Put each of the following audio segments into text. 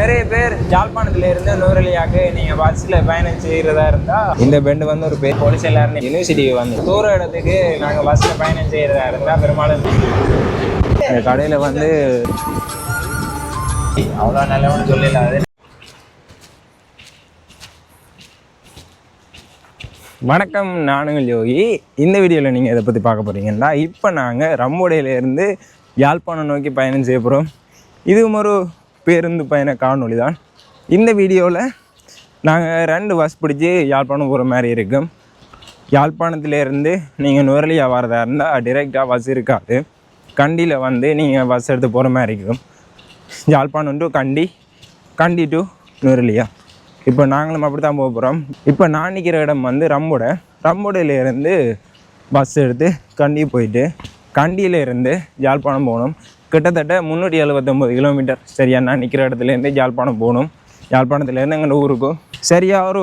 நிறைய பேர் ஜாழ்ப்பாணத்துல இருந்து நூறலியாக்கு நீங்க பஸ்ல பயணம் செய்யறதா இருந்தா இந்த பெண்டு வந்து ஒரு பேர் போலீஸ் எல்லாரும் யூனிவர்சிட்டிக்கு வந்து தூர இடத்துக்கு நாங்க பஸ்ல பயணம் செய்யறதா இருந்தா பெரும்பாலும் இந்த கடையில வந்து அவ்வளோ நல்லவனு சொல்லல வணக்கம் நானுங்கள் யோகி. இந்த வீடியோவில் நீங்கள் இதை பற்றி பார்க்க போகிறீங்கன்னா இப்போ நாங்கள் ரம்மோடையிலேருந்து யாழ்ப்பாணம் நோக்கி பயணம் செய்ய போகிறோம் இதுவும் ஒரு பேருந்து பயண காணொளி தான் இந்த வீடியோவில் நாங்கள் ரெண்டு பஸ் பிடிச்சி யாழ்ப்பாணம் போகிற மாதிரி இருக்கும் யாழ்ப்பாணத்துலேருந்து நீங்கள் நுரலியா வரதா இருந்தால் டிரெக்டாக பஸ் இருக்காது. கண்டியில் வந்து நீங்கள் பஸ் எடுத்து போகிற மாதிரி இருக்கும் யாழ்ப்பாணம் டு கண்டி கண்டி டு நுரலியா. இப்போ நாங்களும் அப்படி தான் போக போகிறோம் இப்போ நான் நிற்கிற இடம் வந்து ரம்போட. ரம்போடையிலேருந்து பஸ் எடுத்து கண்டி போயிட்டு கண்டியிலேருந்து யாழ்ப்பாணம் போகணும். கிட்டத்தட்ட முந்நூற்றி எழுபத்தொம்போது கிலோமீட்டர் சரியா நான் நிற்கிற இடத்துலேருந்து யாழ்ப்பாணம் போகணும். யாழ்ப்பாணத்துலேருந்து எங்கள் ஊருக்கும். சரியாக ஒரு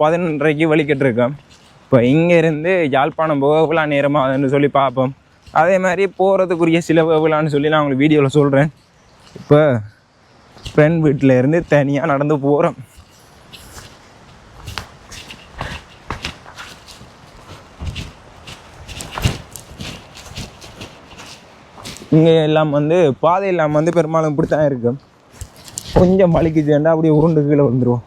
பதினொன்றரைக்கு வலிக்கிட்டுருக்கோம் இப்போ இங்கேருந்து யாழ்ப்பாணம் போக எவ்வளோ நேரமாகுதுன்னு சொல்லி பார்ப்போம். அதே மாதிரி போகிறதுக்குரிய சில எவ்வளோன்னு சொல்லி நான் உங்களுக்கு வீடியோவில் சொல்கிறேன். இப்போ ஃப்ரெண்ட் வீட்டிலேருந்து தனியாக நடந்து போகிறோம். இங்கே எல்லாம் வந்து பாதை இல்லாமல் வந்து பெரும்பாலும் இப்படி தான் இருக்கும் கொஞ்சம் வலிக்குச்சுண்டா அப்படியே உருண்டு கீழே வந்துடுவோம்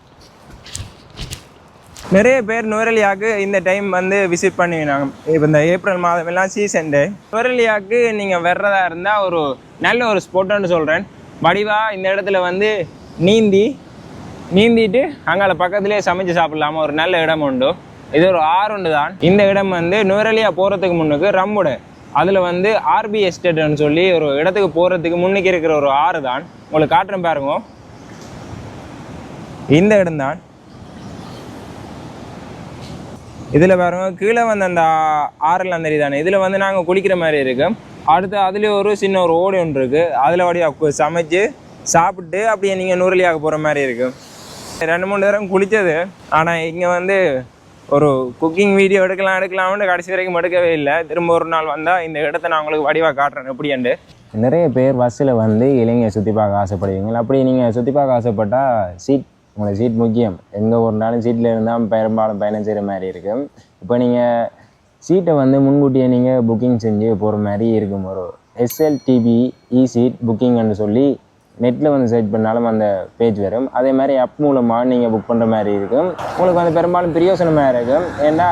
நிறைய பேர் நுவரலியாவுக்கு இந்த டைம் வந்து விசிட் பண்ணுவீங்க இப்போ இந்த ஏப்ரல் மாதம் எல்லாம் சீசன் டே நுவரலியாவுக்கு நீங்கள் வர்றதா இருந்தால் ஒரு நல்ல ஒரு ஸ்பாட்டுன்னு சொல்கிறேன் வடிவாக இந்த இடத்துல வந்து நீந்தி நீந்திட்டு அங்கால பக்கத்துலேயே சமைச்சு சாப்பிடலாமா? ஒரு நல்ல இடம் உண்டு. இது ஒரு ஆறு ஒன்று தான். இந்த இடம் வந்து நுவரலியா போகிறதுக்கு முன்னுக்கு ரம்முடை அதில் வந்து ஆர்பி எஸ்டேட்னு சொல்லி ஒரு இடத்துக்கு போகிறதுக்கு முன்னுக்கு இருக்கிற ஒரு ஆறு தான். உங்களுக்கு காட்டுறேன் பாருங்க. இந்த இடம் தான். இதில் பாருங்க கீழே வந்து அந்த ஆறெல்லாம் தெரியுதானே இதில் வந்து நாங்கள் குளிக்கிற மாதிரி இருக்கும் அடுத்து அதுலேயே ஒரு சின்ன ஒரு ஓடி ஒன்று இருக்குது அதில் வழியாக சமைச்சு சாப்பிட்டு அப்படியே நீங்கள் நூறலியாக போகிற மாதிரி இருக்கும் ரெண்டு மூணு தரம் குளித்தது ஆனால் இங்கே வந்து ஒரு குக்கிங் வீடியோ எடுக்கலாம் எடுக்கலாம்னு கடைசி வரைக்கும் எடுக்கவே இல்லை. திரும்ப ஒரு நாள் வந்தால் இந்த இடத்த நான் உங்களுக்கு வடிவாக காட்டுறேன். எப்படியாண்டு நிறைய பேர் பஸ்ஸில் வந்து இளைஞர் சுற்றி பார்க்க ஆசைப்படுவீங்க. அப்படி நீங்கள் சுற்றி பார்க்க ஆசைப்பட்டால் சீட் உங்களுக்கு சீட் முக்கியம். எங்கே ஒரு நாளும் சீட்டில் இருந்தால் பெரும்பாலும் பயணம் செய்கிற மாதிரி இருக்கும். இப்போ நீங்கள் சீட்டை வந்து முன்கூட்டியே நீங்கள் புக்கிங் செஞ்சு போகிற மாதிரி இருக்கும். ஒரு எஸ்எல்டிபி இ சீட் புக்கிங்னு சொல்லி நெட்டில் வந்து சர்ச் பண்ணாலும் அந்த பேஜ் வரும். அதே மாதிரி ஆப் மூலமாக நீங்கள் புக் பண்ணுற மாதிரி இருக்கும். உங்களுக்கு வந்து பெரும்பாலும் பிரயோசனமாக இருக்கும். ஏன்னா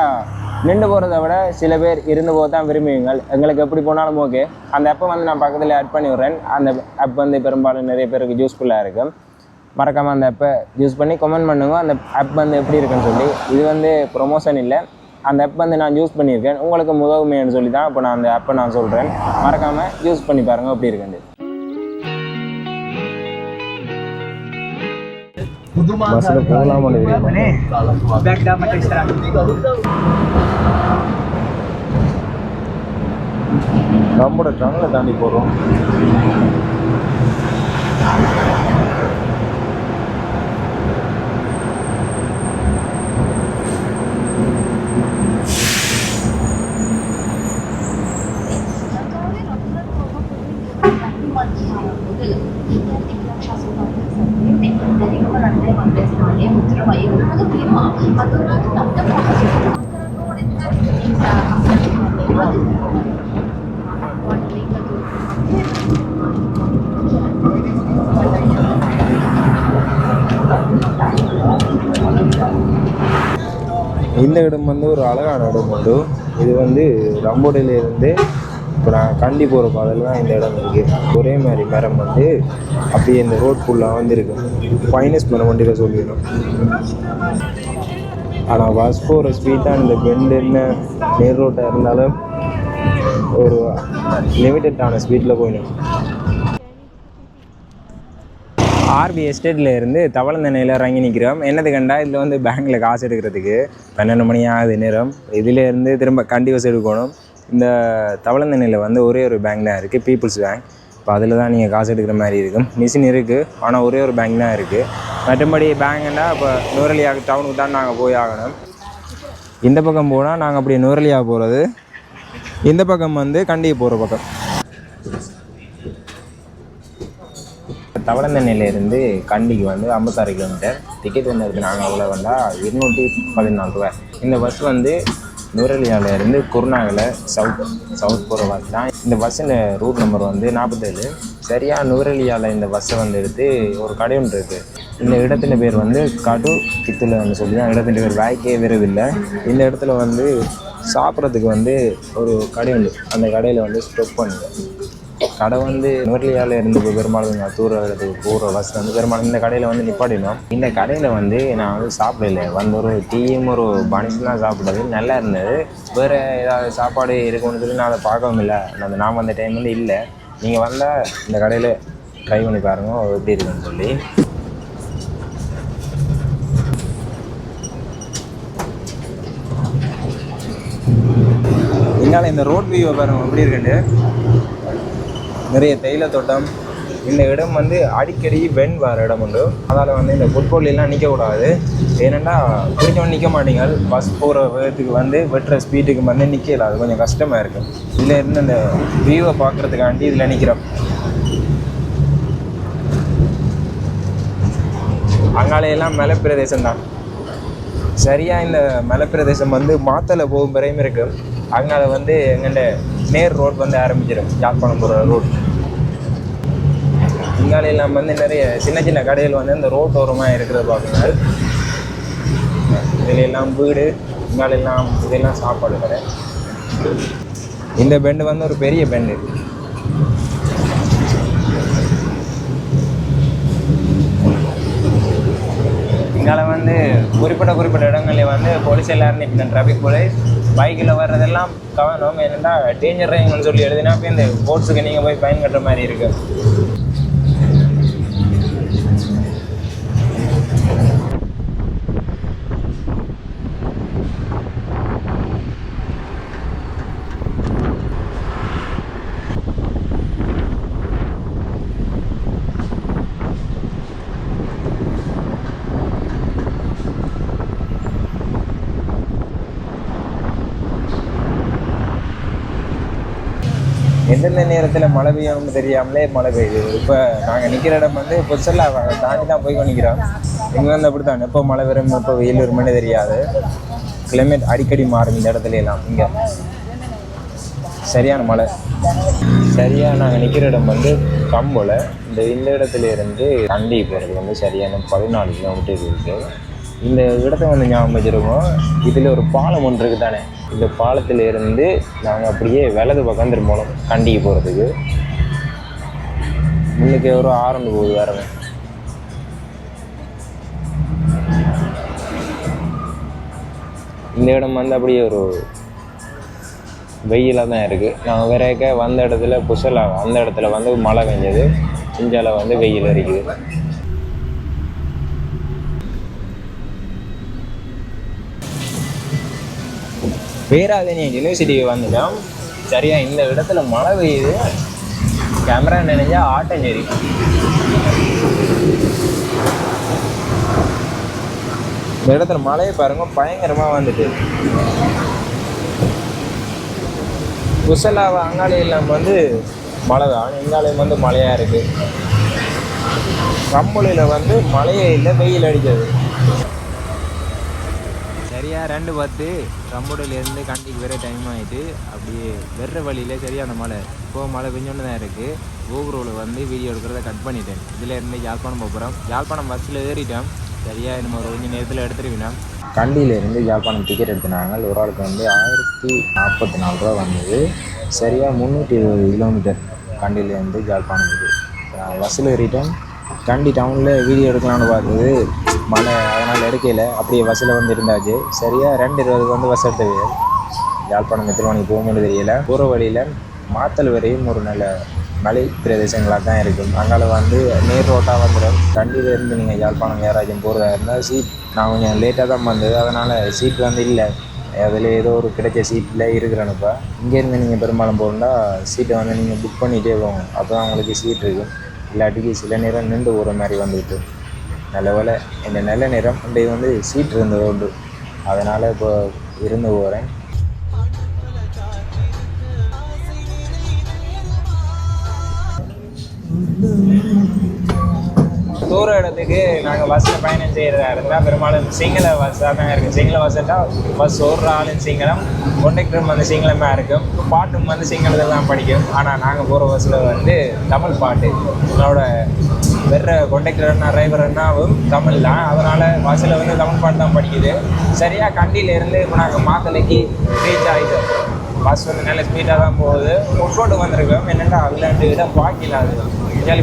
நின்று போகிறத விட சில பேர் இருந்து போக தான் விரும்புவீங்க. எங்களுக்கு எப்படி போனாலும் ஓகே அந்த ஆப்பை வந்து நான் பக்கத்தில் ஆட் பண்ணி விட்றேன் அந்த ஆப் வந்து பெரும்பாலும் நிறைய பேருக்கு யூஸ்ஃபுல்லாக இருக்கும். மறக்காமல் அந்த ஆப்பை யூஸ் பண்ணி கமெண்ட் பண்ணுங்க. அந்த ஆப் வந்து எப்படி இருக்குன்னு சொல்லி. இது வந்து ப்ரொமோஷன் இல்லை. அந்த ஆப் வந்து நான் யூஸ் பண்ணியிருக்கேன். உங்களுக்கு உதவுமேன்னு சொல்லி தான் இப்போ நான் அந்த ஆப்பை நான் சொல்கிறேன் மறக்காமல் யூஸ் பண்ணி பாருங்கள் எப்படி இருக்குன்னு. பஸ்ஸில் போகலாமான்னு நம்மளோட டனலை தாண்டி போகிறோம் இந்த இடம் வந்து ஒரு அழகான இடம் வந்து இது வந்து ரம்போடையிலேருந்து இப்போ நான் கண்டி போகிற பாதையில் தான் இந்த இடம் இருக்குது ஒரே மாதிரி மரம் வந்து அப்படியே இந்த ரோட் ஃபுல்லாக வந்துருக்கு. ஃபைனஸ் மரம் வண்டியில் சொல்லிடணும். ஆனால் வாஸ்கோ ஒரு ஸ்பீட் இந்த பெண்டு என்ன நேர் ரோட்டாக இருந்தாலும் ஒரு லிமிட்டடான ஸ்பீடில் போயிடும். ஆர்பி எஸ்டேட்டில் இருந்து தவளந்தண்ணையில் இறங்கி நிற்கிறோம் என்னது கண்டா? இதில் வந்து பேங்க்கில் காசு எடுக்கிறதுக்கு பன்னெண்டு மணி ஆகுது நேரம். இதிலேருந்து திரும்ப கண்டி எடுக்கணும். இந்த தவளந்தண்ணையில் வந்து ஒரே ஒரு பேங்க் தான் இருக்குது பீப்புள்ஸ் பேங்க் இப்போ அதில் தான் நீங்கள் காசு எடுக்கிற மாதிரி இருக்கும். மிஷின் இருக்குது ஆனால் ஒரே ஒரு பேங்க் தான் இருக்குது மற்றபடி பேங்குன்னா இப்போ நூரலியா டவுனுக்கு தான் நாங்கள் போய் ஆகணும். இந்த பக்கம் போனால் நாங்கள் அப்படி நூரலியா போகிறது இந்த பக்கம் வந்து கண்டி போகிற பக்கம். தவளந்தண்ணிலேருந்து கண்டிக்கு வந்து ஐம்பத்தாறு கிலோமீட்டர் டிக்கெட் வந்து இருக்குது நாங்கள் அவ்வளோ வந்தால் இருநூற்றி பதினாலு ரூபாய். இந்த பஸ் வந்து நுரலியால இருந்து குருநாகலை சவுத் சவுத் போகிற பஸ் தான். இந்த பஸ்ஸில் ரூட் நம்பர் வந்து நாற்பத்தேழு சரியாக நுரலியால இந்த பஸ்ஸை வந்து எடுத்து ஒரு கடை ஒன்று இருக்குது இந்த இடத்துல பேர் வந்து கடு கித்துலன்னு சொல்லி தான் இடத்துல பேர். வாய்க்கே விரவில்லை. இந்த இடத்துல வந்து சாப்பிட்றதுக்கு வந்து ஒரு கடை உண்டு. அந்த கடையில் வந்து ஸ்டொப் பண்ணுங்க. கடை வந்து நுரலியால இருந்து இப்போ பெரும்பாலும் நான் தூர வரதுக்கு போகிற பஸ் வந்து பெரும்பாலும் இந்த கடையில் வந்து நிப்பாட்டினோம். இந்த கடையில் வந்து நான் வந்து சாப்பிடல. வந்து ஒரு டீயும் ஒரு பனிஷ் சாப்பிட்டது. நல்லா இருந்தது. வேறு ஏதாவது சாப்பாடு இருக்குன்னு சொல்லி நான் அதை பார்க்கவும் இல்லை. அந்த நான் வந்த டைம் வந்து இல்லை. நீங்கள் வந்தால் இந்த கடையில் ட்ரை பண்ணி பாருங்கள் எப்படி இருக்குன்னு சொல்லி. இங்கால இந்த ரோட் வியூவை பாருங்க எப்படி இருக்குண்டு நிறைய தேயிலை தோட்டம். இந்த இடம் வந்து அடிக்கடி வெண் வர இடம் உண்டு. அதால் வந்து இந்த ஃபுட்பால்லாம் நிற்கக்கூடாது ஏன்னா பிடிச்சவன் நிற்க மாட்டீங்க பஸ் போகிற வேகத்துக்கு வந்து வெட்டுற ஸ்பீடுக்கு வந்து நிற்கல அது கொஞ்சம் கஷ்டமாக இருக்கும் இதில் இருந்து அந்த வியூவை பார்க்குறதுக்காண்டி இதில் நிற்கிறோம் அங்காலையெல்லாம் மலை பிரதேசம் தான். சரியாக இந்த மலை பிரதேசம் வந்து மாத்தலை போகும் பிறையும் இருக்குது அதனால வந்து எங்கள்கிட்ட நேர் ரோட் வந்து ஆரம்பிச்சிடும் யாழ்ப்பாணம் போகிற ரோட் இங்காலையெல்லாம் வந்து நிறைய சின்ன சின்ன கடைகள் வந்து இந்த ரோட்டோரமாக இருக்கிறத பார்க்குங்க இதுல எல்லாம் வீடு இங்காலெல்லாம் இதெல்லாம் சாப்பாடு கடை. இந்த பெண்டு வந்து ஒரு பெரிய பெண்டு. இங்கால வந்து குறிப்பிட்ட குறிப்பிட்ட இடங்களில் வந்து போலீஸ் எல்லாரும் நிற்கிற டிராஃபிக் போலீஸ் பைக்கில் வர்றதெல்லாம் கவனம். என்னென்னா டேஞ்சர் ரைங்கன்னு சொல்லி எழுதினா போய் இந்த போட்ஸுக்கு நீங்கள் போய் பயன் கட்டுற மாதிரி இருக்கு. எந்தெந்த நேரத்தில் மழை பெய்யும்னு தெரியாமலே மழை பெய்யுது. இப்போ நாங்கள் நிற்கிற இடம் வந்து புதுசெல்லாம் தாண்டி தான் போய் நிற்கிறோம் இங்கே வந்து அப்படி தான் எப்போ மழை வரும் எப்போ வெயில் வரும்னு தெரியாது. கிளைமேட் அடிக்கடி மாறும் இந்த இடத்துல எல்லாம். இங்கே சரியான மழை. சரியாக நாங்கள் நிற்கிற இடம் வந்து கம்போல. இந்த இந்த இடத்துல இருந்து தண்டி போகிறது வந்து சரியான பதினாலு கிலோமீட்டர் இருக்குது இந்த இடத்த வந்து ஞாபகம் வச்சுருக்கோம். இதில் ஒரு பாலம் ஒன்று இருக்குது தானே. இந்த பாலத்தில் இருந்து நாங்கள் அப்படியே வலது பக்கம் திரும்பணும். கண்டிக்கு போகிறதுக்கு முன்னுக்கு ஒரு ஆரண்டு போகுது வேறங்க இந்த இடம் வந்து அப்படியே ஒரு வெயிலாக தான் இருக்குது நாங்கள் விரைக்க வந்த இடத்துல புசலாக அந்த இடத்துல வந்து மழை பெஞ்சது. இஞ்சால வந்து வெயில் அடிக்குது. பேராதனி யூனிவர்சிட்டிக்கு வந்துட்டோம். சரியா இந்த இடத்துல மழை பெய்யுது. கேமரா நினைஞ்சா ஆட்டம் சரி. இந்த இடத்துல மழையை பாருங்க பயங்கரமா வந்துட்டு. குசலாவை அங்காளி இல்லாமல் வந்து மழை தான் எங்காலையும் வந்து மழையாக இருக்குது கம்பளியில் வந்து மழையே இல்லை வெயில் அடிச்சது ரெண்டு பார்த்து ரம்போடிலேருந்து கண்டிக்கு வேறு டைம் ஆகிட்டு அப்படியே வெற வழியில் சரியான மழை இப்போ மழை பெஞ்சோன்னு தான் இருக்குது கோபுரோவில் வந்து வீடியோ எடுக்கிறத கட் பண்ணிட்டேன். இதில் இருந்து யாழ்ப்பாணம் போகிறோம் யாழ்ப்பாணம் பஸ்ஸில் ஏறிட்டோம். சரியா நம்ம ஒரு கொஞ்சம் நேரத்தில் எடுத்துருவினோம். கண்டியிலேருந்து யாழ்ப்பாணம் டிக்கெட் எடுத்தினாங்க ஒரு ஆளுக்கு வந்து ஆயிரத்தி நாற்பத்தி நாலு ரூபா வந்தது. சரியாக முந்நூற்றி இருபது கிலோமீட்டர் கண்டியிலேருந்து யாழ்ப்பாணம் இது. பஸ்ஸில் ஏறிட்டோம் கண்டி டவுனில் வீடியோ எடுக்கலாம்னு பார்த்தது. மழை அதனால் எடுக்கல. அப்படியே பஸ்ஸில் வந்து இருந்தாச்சு. சரியாக ரெண்டு இருபதுக்கு வந்து பஸ் எடுத்தது. யாழ்ப்பாணம் எத்தனை போகும்போது தெரியல. போகிற வழியில் மாத்தல் வரையும் ஒரு நல்ல மலை பிரதேசங்களாக தான் இருக்கும். அங்கால வந்து நேர் ரோட்டாக வந்துடும். கண்டியிலேருந்து நீங்கள் யாழ்ப்பாணம் ஏராஜம் போகிறதா இருந்தால் சீட் நான் கொஞ்சம் லேட்டாக தான் வந்தது. அதனால் சீட் வந்து இல்லை. அதில் ஏதோ ஒரு கிடைச்ச சீட்டில் இருக்கிறேன்ப்பா. இங்கேருந்து நீங்கள் பெரும்பாலும் போகணுன்னா சீட்டை வந்து நீங்கள் புக் பண்ணிகிட்டே போங்க. அப்போ தான் உங்களுக்கு சீட் இருக்கும். இல்லாட்டிக்கு சில நேரம் நின்று போகிற மாதிரி வந்துட்டு. நல்ல இந்த நல்ல நேரம் இந்த வந்து சீட் இருந்தது உண்டு. அதனால் இப்போ இருந்து போகிறேன் தூர இடத்துக்கு நாங்கள் பஸ்ஸில் பயணம் செய்கிறதா இருந்தால் பெரும்பாலும் சிங்கள பஸ்ஸாக தான் இருக்குது சிங்கள பஸ்ஸுட்டா பஸ் ஓடுற ஆளும் சிங்களம். கொண்டக்டரும் வந்து சிங்களமாக இருக்கும். பாட்டும் வந்து சிங்களத்தில் தான் படிக்கும். ஆனால் நாங்கள் போகிற பஸ்ஸில் வந்து தமிழ் பாட்டு. என்னோட வெற கொண்டக்டர்னா டிரைவர்னாவும் தமிழ் தான். அதனால் பஸ்ஸில் வந்து தமிழ் பாட்டு தான் படிக்குது. சரியாக கண்டியிலேருந்து இப்போ நாங்கள் மாத்தலைக்கு ரீச் ஆகிட்டோம் பஸ் வந்து நல்ல ஸ்பீடாக தான் போகுது. உட்ரோட்டு வந்திருக்கோம் என்னென்னா அதில் ரெண்டு இடம் பாக்கில அது.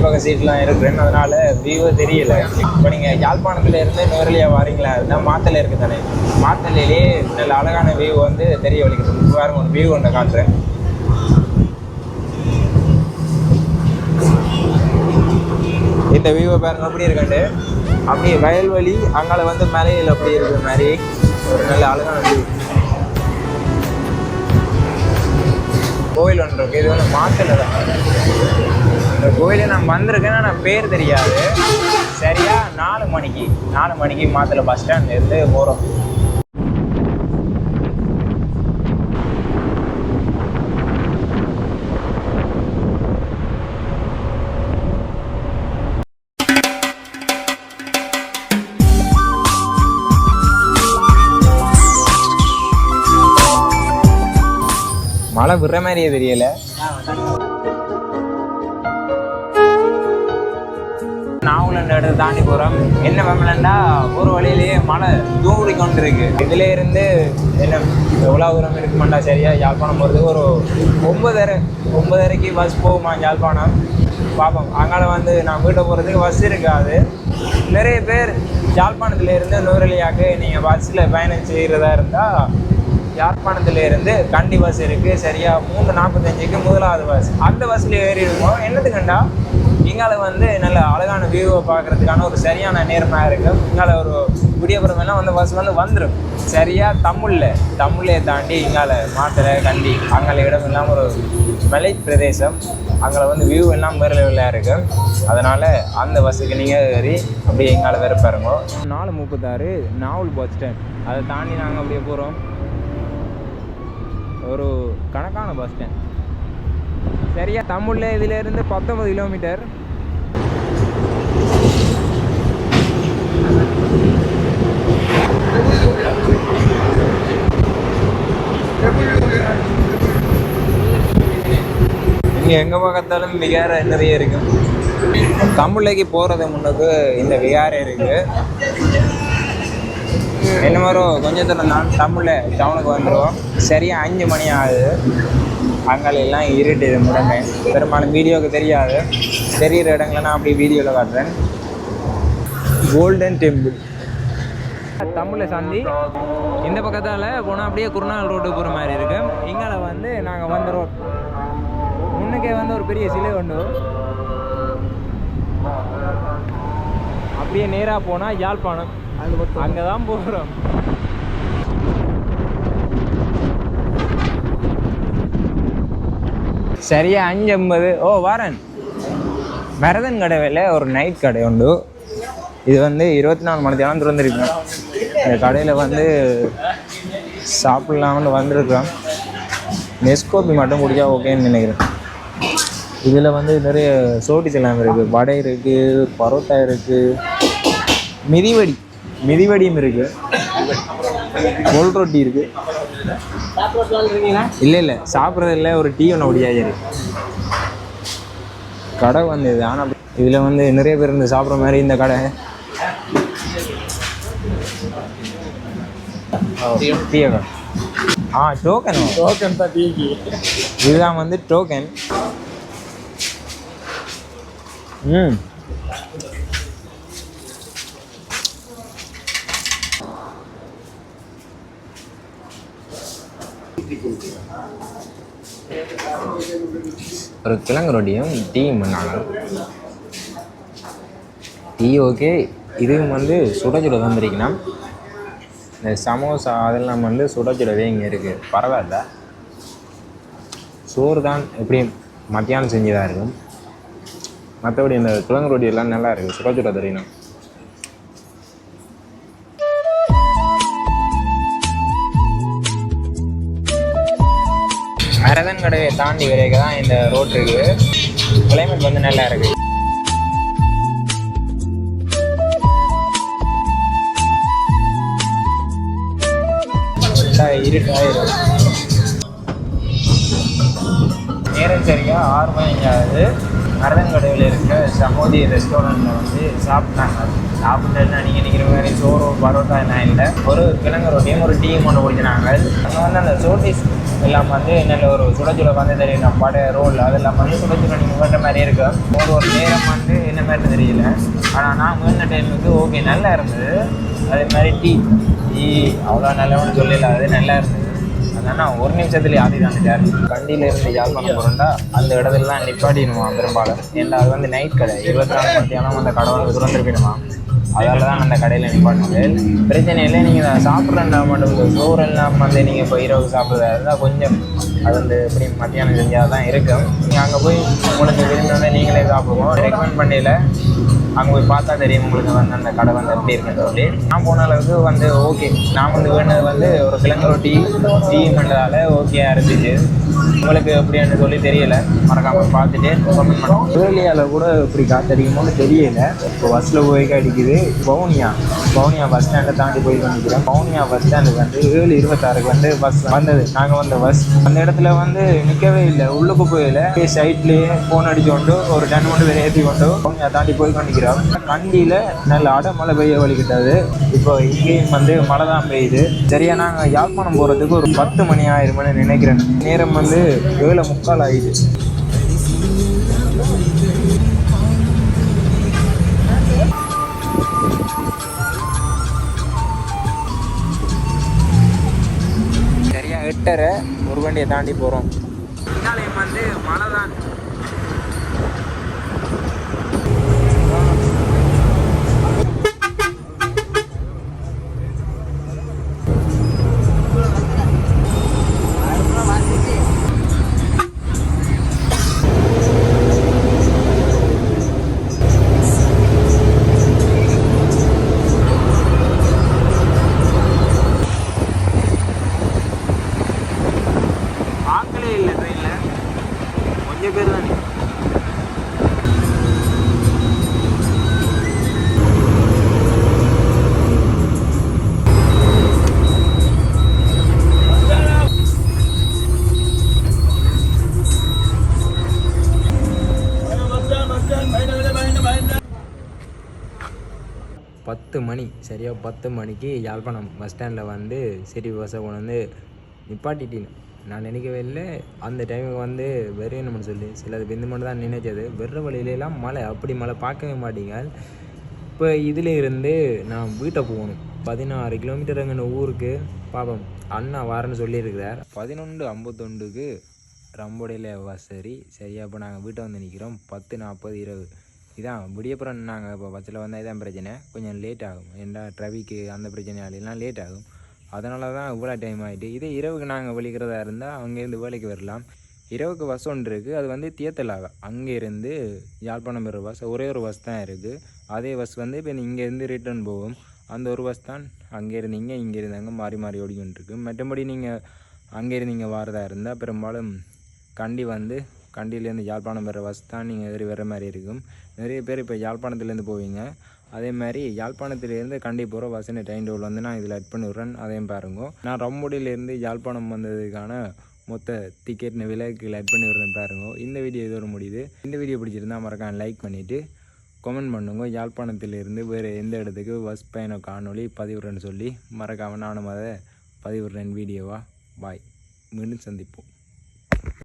பக்கம் சீட்லாம் இருக்குன்னு அதனால வியூவே தெரியல. இப்போ நீங்கள் யாழ்ப்பாணத்துல இருந்து நுரலியா வரீங்களா? அதுதான் மாத்தலை இருக்குது தானே. மாத்தலையிலே நல்ல அழகான வியூ வந்து தெரிய வலிக்கிறது இப்போ வேறு ஒன்று வியூ ஒன்று காட்டுறேன். இந்த வியூவை பாருங்க எப்படி இருக்காண்டு அப்படியே வயல்வெளி அங்கால வந்து மலையில் அப்படி இருக்கிற மாதிரி. ஒரு நல்ல அழகான வியூ கோயில் ஒன்று இருக்குது இது வந்து மாத்தில் தான். இந்த கோயிலுக்கு நான் வந்திருக்கேன்னா நான் பேர் தெரியாது. சரியாக நாலு மணிக்கு. நாலு மணிக்கு மாத்தில் பஸ் ஸ்டாண்ட்லேருந்து போகிறோம் மழை விடுற மாதிரியே தெரியல. நாவலண்ட இடத்த தாண்டி போகிறோம் என்ன பண்ணலண்டா ஒரு வழியிலேயே மழை தூரி கொண்டு இருக்கு இதுல இருந்து என்ன எவ்வளோ தூரம் இருக்குமாண்டா சரியா யாழ்ப்பாணம் போகிறதுக்கு ஒரு ஒன்பதரை ஒன்பதரைக்கு பஸ் போகுமா யாழ்ப்பாணம்? பார்ப்போம் அங்கால வந்து நான் வீட்டை போகிறதுக்கு பஸ் இருக்காது. நிறைய பேர் யாழ்ப்பாணத்துல இருந்து நூறலியாக்கு நீங்கள் பஸ்ஸில் பயணம் செய்கிறதா இருந்தால் யாழ்ப்பாணத்துலேருந்து கண்டி பஸ் இருக்குது சரியா? மூணு நாற்பத்தஞ்சுக்கு முதலாவது பஸ் அந்த பஸ்ஸில் ஏறி இருக்கோம். என்னத்துக்குண்டா இங்கால வந்து நல்ல அழகான வியூவை பார்க்கறதுக்கான ஒரு சரியான நேரமாக இருக்குது இங்கால ஒரு விடியப்புறம் எல்லாம் வந்து பஸ் வந்து வந்துடும் சரியாக தமிழில். தமிழே தாண்டி இங்கால மாத்திரை கண்டி அங்கால இடம் எல்லாம் ஒரு மலை பிரதேசம். அங்கே வந்து வியூ எல்லாம் வேறு லெவலில் அதனால் அந்த பஸ்ஸுக்கு நீங்கள் ஏறி அப்படியே எங்கால வேறு பாருங்க. நாலு முப்பத்தாறு நாவல் பஸ் ஸ்டாண்ட் அதை தாண்டி நாங்கள் அப்படியே போகிறோம் ஒரு கணக்கான பஸ் ஸ்டாண்ட் சரியா தமிழில் இதிலேருந்து பத்தொன்பது கிலோமீட்டர் இங்கே எங்கே பார்த்தாலும் விகார நிறைய இருக்கும் தமிழைக்கு போகிறது முன்னுக்கு இந்த விகாரம் இருக்குது என்ன மாதிரி கொஞ்சம் தூரம் நான் தமிழில் டவுனுக்கு வந்துடுவோம் சரியாக அஞ்சு மணி ஆகுது. அங்கால எல்லாம் இருட்டுது முடமே. பெரும்பாலும் வீடியோவுக்கு தெரியாது. தெரிகிற இடங்களை நான் அப்படி வீடியோவில் காட்டுறேன். கோல்டன் டெம்பிள் தமிழில் சந்தி. இந்த பக்கத்தால் போனால் அப்படியே குருநாள் ரோடு போகிற மாதிரி இருக்கு. இங்கால வந்து நாங்கள் வந்த ரோட் முன்னுக்கே வந்து ஒரு பெரிய சிலை உண்டு. அப்படியே நேராக போனால் யாழ்ப்பாணம். அங்கே தான். போகிறோம் சரியா அஞ்சு ஐம்பது. ஓ வாரன். வரதன் கடையில் ஒரு நைட் கடை உண்டு. இது வந்து இருபத்தி நாலு மணி நேரம் திறந்துருக்கு இந்த கடையில் வந்து சாப்பிட்லாம்னு வந்திருக்கிறோம் நெஸ்கோப்பி மட்டும் குடிச்சா ஓகேன்னு நினைக்கிறேன். இதில் வந்து நிறைய சோட்டிஸ் எல்லாம் இருக்குது வடை இருக்குது பரோட்டா இருக்குது மிதிவடி. மிதிவடியும் இருக்கு. கொல் ரொட்டி இருக்கு. இல்லை இல்லை சாப்பிட்றது இல்லை ஒரு டீ ஒன்று ஒடியாச்சு கடை வந்து இது ஆனால் இதில் வந்து நிறைய பேர் இருந்து சாப்பிட்ற மாதிரி இந்த கடை. டீ கடை. ஆ டோக்கன் டோக்கன் தான் டீக்கு இதுதான் வந்து டோக்கன் ம். ஒரு கிழங்கு ரொட்டியும் டீயும் பண்ணாங்க டீ ஓகே. இதுவும் வந்து சுட சுட தந்திருக்கணும் இந்த சமோசா அதெல்லாம் வந்து சுட சுடவே இங்கே இருக்குது பரவாயில்ல. சோறு தான் எப்படியும் மத்தியானம் செஞ்சதாக இருக்கும். மற்றபடி இந்த கிழங்கு ரொட்டி எல்லாம் நல்லா இருக்குது சுட சுட தெரியணும் கடையை தாண்டி வரைக்கும் தான் இந்த ரோட் இருக்குது. கிளைமேட் வந்து நல்லா இருக்கு. இருட்டாயிரும். நேரம் சரியா ஆறு மணி ஆகுது. அரங்கடையில் இருக்க சமோதி ரெஸ்டாரண்ட்டில் வந்து சாப்பிட்டாங்க. சாப்பிட்டு நீங்கள் நிற்கிற மாதிரி சோறு பரோட்டா என்ன இல்லை. ஒரு கிழங்கு ரொட்டியும் ஒரு டீயும் ஒன்று குடிச்சினாங்க அங்கே வந்து அந்த சோட்டிஸ் எல்லாம் வந்து நல்ல ஒரு சுட சுட வந்து தெரியும். நம்ம படை ரோல் அதெல்லாம் வந்து சுட சுட நீங்கள் வேண்ட மாதிரி இருக்கு. ஒரு ஒரு நேரம் வந்து என்ன மாதிரி தெரியல. ஆனால் நான் வேண்ட டைமுக்கு ஓகே நல்லா இருந்தது. அதே மாதிரி டீ டீ அவ்வளோ நல்லவனு சொல்லல. அது நல்லா இருந்தது. அதனால் ஒரு நிமிஷத்துல ஆதி தாண்டிட்டார் வண்டியில இருந்து யாழ்ப்பாணம் போகிறோம்டா அந்த இடத்துலலாம் நிப்பாட்டிடுவான் பெரும்பாலும். ஏன்னா அது வந்து நைட் கடை இருபத்தி நாலு மத்தியானம் அந்த கடை வந்து திறந்துருப்பிடுமா அதால தான் அந்த கடையில் நிப்பாட்டினது பிரச்சனை இல்லை நீங்கள் சாப்பிட்ற மட்டும் இந்த சோறு எல்லாம் வந்து நீங்கள் இப்போ இரவு சாப்பிட்றதா இருந்தால் கொஞ்சம் அது வந்து எப்படி மத்தியானம் செஞ்சால் தான் இருக்கும். நீங்கள் அங்கே போய் உங்களுக்கு விரும்பினதை நீங்களே சாப்பிடுவோம். ரெக்கமெண்ட் பண்ணல அங்கே போய் பார்த்தா தெரியும் உங்களுக்கு வந்து அந்த கடை வந்து எப்படி இருக்குன்னு சொல்லி. நான் போன அளவுக்கு வந்து ஓகே நான் வந்து வேணுனது வந்து ஒரு கிழங்கு ரொட்டி டீ பண்ணுறதால ஓகேயாக இருந்துச்சு. உங்களுக்கு எப்படின்னு சொல்லி தெரியல. மறக்காமல் பார்த்துட்டு கமெண்ட் பண்ணுவோம் ஏர்லியாவில் கூட இப்படி காத்தடிக்குமோன்னு தெரியல. இப்போ பஸ்ஸில் போய் அடிக்குது. பவுனியா பவுனியா பஸ் ஸ்டாண்டை தாண்டி போய் வந்துக்கிறேன் பவுனியா பஸ் ஸ்டாண்டுக்கு வந்து ஏழு இருபத்தாறுக்கு வந்து பஸ் வந்தது. நாங்கள் வந்த பஸ் அந்த இடத்துல வந்து நிற்கவே இல்லை. உள்ளுக்கு போயில சைட்லேயே ஃபோன் அடிச்சு கொண்டு ஒரு டன் கொண்டு வெளியேற்றி கொண்டு பவுனியா தாண்டி போய் இடம் கண்டியில் நல்ல அடை மழை பெய்ய வலிக்கிட்டது இப்போ இங்கேயும் வந்து மழை தான் பெய்யுது. சரியா நாங்கள் யாழ்ப்பாணம் போகிறதுக்கு ஒரு பத்து மணி ஆயிரும்னு நினைக்கிறேன். நேரம் வந்து ஏழு முக்கால் ஆயிடுது சரியா எட்டரை ஒரு வண்டியை தாண்டி போகிறோம் வந்து மழை தான். மணி சரியாக பத்து மணிக்கு யாழ்ப்பாணம் பஸ் ஸ்டாண்டில் வந்து சிட்டி பஸ்ஸை கொண்டு வந்து நிப்பாட்டிட்டேன். நான் நினைக்கவே இல்லை. அந்த டைமுக்கு வந்து வெறும் சொல்லி? சிலது பிந்து மட்டும் தான் நினைச்சது. வெற வழியிலலாம் மழை. அப்படி மழை பார்க்கவே மாட்டீங்க இப்போ இதில் இருந்து நான் வீட்டை போகணும். பதினாறு கிலோமீட்டர் எங்கன ஊருக்கு? பாப்போம் அண்ணா வரேன்னு சொல்லியிருக்கிறார். பதினொன்று ஐம்பத்தொண்டுக்கு ரம்போடையில் வசரி சரியா இப்போ நாங்கள் வீட்டை வந்து நிற்கிறோம் பத்து நாற்பது இருபது. இதான். விடியப்புறம் நாங்கள் இப்போ பஸ்ஸில் வந்தால் இதான் பிரச்சனை. கொஞ்சம் லேட் ஆகும். ஏன்டா ட்ராஃபிக்கு அந்த பிரச்சனையாலாம் லேட் ஆகும். அதனால தான் இவ்வளோ டைம் ஆகிட்டு இதே இரவுக்கு நாங்கள் விழிக்கிறதா இருந்தால் அங்கேருந்து வேலைக்கு வரலாம். இரவுக்கு பஸ் ஒன்று இருக்குது அது வந்து தியத்தலாக அங்கேருந்து யாழ்ப்பாணம் பெற பஸ் ஒரே ஒரு பஸ் தான் இருக்குது அதே பஸ் வந்து இப்போ இங்கேருந்து ரிட்டர்ன் போகும். அந்த ஒரு பஸ் தான் அங்கேருந்து இங்கே இங்கேருந்து அங்கே மாறி மாறி ஓடிக்கொண்டு மற்றபடி நீங்கள் அங்கேருந்து இங்கே வாரதாக இருந்தால் பெரும்பாலும் கண்டி வந்து கண்டியிலேருந்து யாழ்ப்பாணம் வர பஸ் தான் நீங்கள் ஏறி வர மாதிரி இருக்கும். நிறைய பேர் இப்போ யாழ்ப்பாணத்துலேருந்து போவீங்க. அதே மாதிரி யாழ்ப்பாணத்துலேருந்து கண்டி போகிற பஸ்ஸின் டைம் டேபிள் வந்து நான் இதில் அட் பண்ணி விட்றேன். அதையும் பாருங்க. நான் ரம்போடியிலேருந்து யாழ்ப்பாணம் வந்ததுக்கான மொத்த டிக்கெட் விலைக்கு அட் பண்ணி விட்றேன் பாருங்க. இந்த வீடியோ இதோட முடியுது. இந்த வீடியோ பிடிச்சிருந்தா மறக்காம லைக் பண்ணிவிட்டு கமெண்ட் பண்ணுங்க. யாழ்ப்பாணத்திலிருந்து வேறு எந்த இடத்துக்கு பஸ் பயண காணொலி பதிவிடுறேன்னு சொல்லி மறக்காமல் நானும் அதை பதிவிடுறேன் வீடியோவா பாய் மீண்டும் சந்திப்போம்.